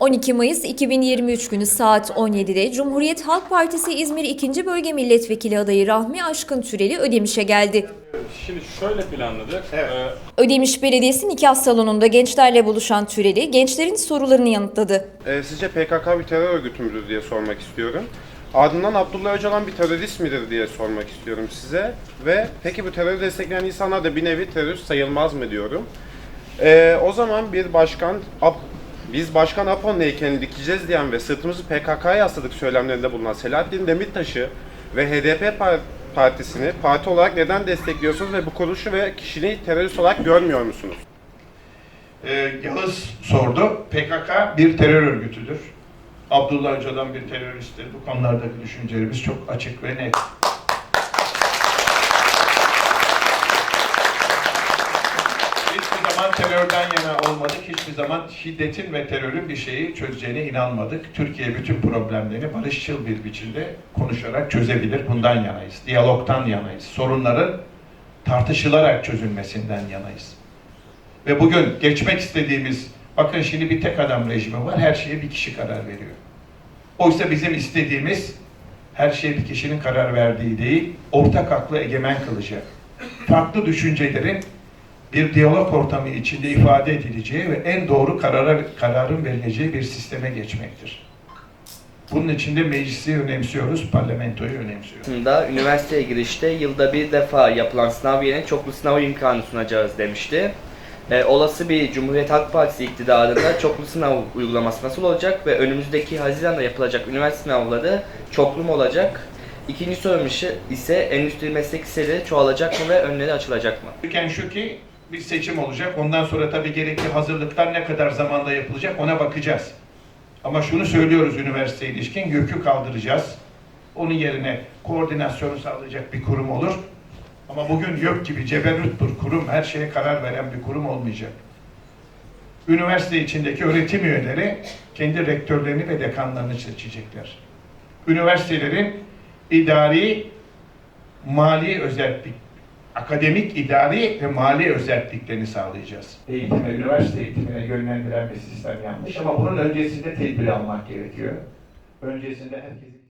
12 Mayıs 2023 günü saat 17'de Cumhuriyet Halk Partisi İzmir 2. Bölge Milletvekili adayı Rahmi Aşkın Türeli Ödemiş'e geldi. Şimdi şöyle planladık. Evet. Ee, Ödemiş Belediyesi nikah salonunda gençlerle buluşan Türeli gençlerin sorularını yanıtladı. Ee, sizce PKK bir terör örgütü müdür diye sormak istiyorum. Ardından Abdullah Öcalan bir terörist midir diye sormak istiyorum size. Ve peki bu terörü destekleyen insanlar da bir nevi terörist sayılmaz mı diyorum. Ee, o zaman bir başkan, Ap- biz Başkan Apo'nun heykelini dikeceğiz diyen ve sırtımızı PKK'ya yasladık söylemlerinde bulunan Selahattin Demirtaş'ı ve HDP par- partisini parti olarak neden destekliyorsunuz ve bu kuruluşu ve kişiliği terörist olarak görmüyor musunuz? Ee, Yağız sordu. PKK bir terör örgütüdür. Abdullah Öcalan bir teröristtir. Bu konulardaki düşüncelerimiz çok açık ve net. Hiçbir zaman terörden yana olmadık. Hiçbir zaman şiddetin ve terörün bir şeyi çözeceğine inanmadık. Türkiye bütün problemlerini barışçıl bir biçimde konuşarak çözebilir. Bundan yanayız. Diyalogtan yanayız. Sorunların tartışılarak çözülmesinden yanayız. Ve bugün geçmek istediğimiz, bakın şimdi bir tek adam rejimi var, her şeye bir kişi karar veriyor. Oysa bizim istediğimiz her şeye bir kişinin karar verdiği değil, ortak aklı egemen kılacak. Farklı düşüncelerin bir diyalog ortamı içinde ifade edileceği ve en doğru karara, kararın verileceği bir sisteme geçmektir. Bunun için de meclisi önemsiyoruz, parlamentoyu önemsiyoruz. Aslında üniversiteye girişte yılda bir defa yapılan sınav yerine çoklu sınav imkanı sunacağız demişti. Ee, olası bir Cumhuriyet Halk Partisi iktidarında çoklu sınav uygulaması nasıl olacak ve önümüzdeki Haziran'da yapılacak üniversite sınavları çoklu mu olacak? İkinci sorum ise- ise endüstri meslek liseleri çoğalacak mı ve önleri açılacak mı? Türken şu ki bir seçim olacak. Ondan sonra tabii gerekli hazırlıklar ne kadar zamanda yapılacak ona bakacağız. Ama şunu söylüyoruz üniversiteye ilişkin yükü kaldıracağız. Onun yerine koordinasyonu sağlayacak bir kurum olur. Ama bugün yok gibi ceberrut bir kurum, her şeye karar veren bir kurum olmayacak. Üniversite içindeki öğretim üyeleri kendi rektörlerini ve dekanlarını seçecekler. Üniversitelerin idari, mali özellik, akademik, idari ve mali özelliklerini sağlayacağız. Eğitime, üniversite eğitimine yönlendiren bir sistem yanlış ama bunun öncesinde tedbir almak gerekiyor. Öncesinde herkesin